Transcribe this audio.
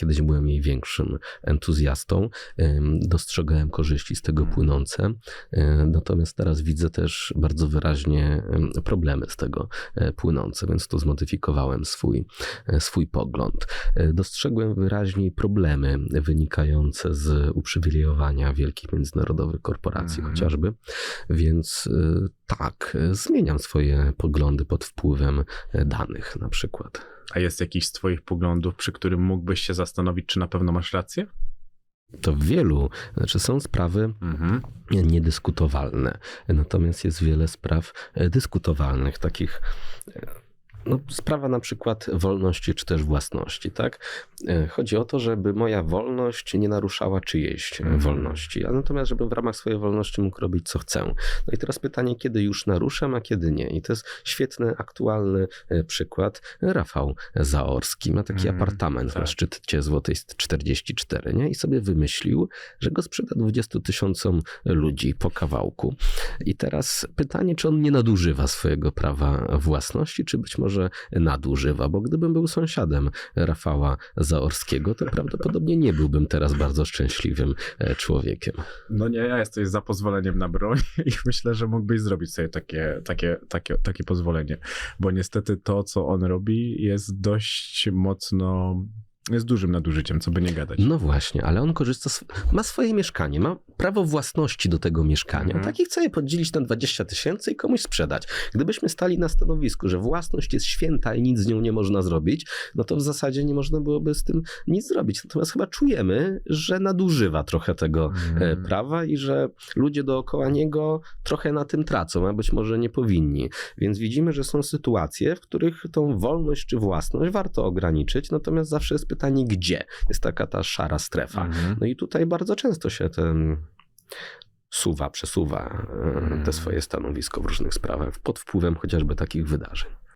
Kiedyś byłem jej większym entuzjastą. Dostrzegałem korzyści z tego płynące. Yy, Natomiast teraz widzę też bardzo wyraźnie problemy z tego e, płynące, więc tu zmodyfikowałem swój, e, swój pogląd. E, Dostrzegłem wyraźniej problemy wynikające z uprzywilejowania wielkich międzynarodowych korporacji Mhm. chociażby, więc e, tak, e, zmieniam swoje poglądy pod wpływem e, danych na przykład. A jest jakiś z twoich poglądów, przy którym mógłbyś się zastanowić, czy na pewno masz rację? To wielu, znaczy są sprawy Mhm. niedyskutowalne, natomiast jest wiele spraw e, dyskutowalnych, takich no, sprawa na przykład wolności czy też własności, tak? E, Chodzi o to, żeby moja wolność nie naruszała czyjejś e, Mhm. wolności, a natomiast żebym w ramach swojej wolności mógł robić co chcę. No i teraz pytanie, kiedy już naruszam, a kiedy nie. I to jest świetny, aktualny e, przykład. Rafał Zaorski ma taki Mhm, apartament na tak. szczycie Złotej 44, nie? I sobie wymyślił, że go sprzeda 20 tysiącom ludzi po kawałku. I teraz pytanie, czy on nie nadużywa swojego prawa własności, czy być może nadużywa, bo gdybym był sąsiadem Rafała Zaorskiego, to prawdopodobnie nie byłbym teraz bardzo szczęśliwym e, człowiekiem. No nie, ja jesteś za pozwoleniem na broń i myślę, że mógłbyś zrobić sobie takie, takie, takie, takie pozwolenie, bo niestety to, co on robi, jest dość mocno, jest dużym nadużyciem, co by nie gadać. No właśnie, ale on korzysta, z, ma swoje mieszkanie, ma prawo własności do tego mieszkania. Mhm. Tak i chce je podzielić na 20 tysięcy i komuś sprzedać. Gdybyśmy stali na stanowisku, że własność jest święta i nic z nią nie można zrobić, no to w zasadzie nie można byłoby z tym nic zrobić. Natomiast chyba czujemy, że nadużywa trochę tego e, Mhm. prawa i że ludzie dookoła niego trochę na tym tracą, a być może nie powinni. Więc widzimy, że są sytuacje, w których tą wolność czy własność warto ograniczyć, natomiast zawsze jest pytanie, gdzie jest taka ta szara strefa. Mhm. No i tutaj bardzo często się ten suwa, przesuwa e, Mhm. te swoje stanowisko w różnych sprawach pod wpływem chociażby takich wydarzeń.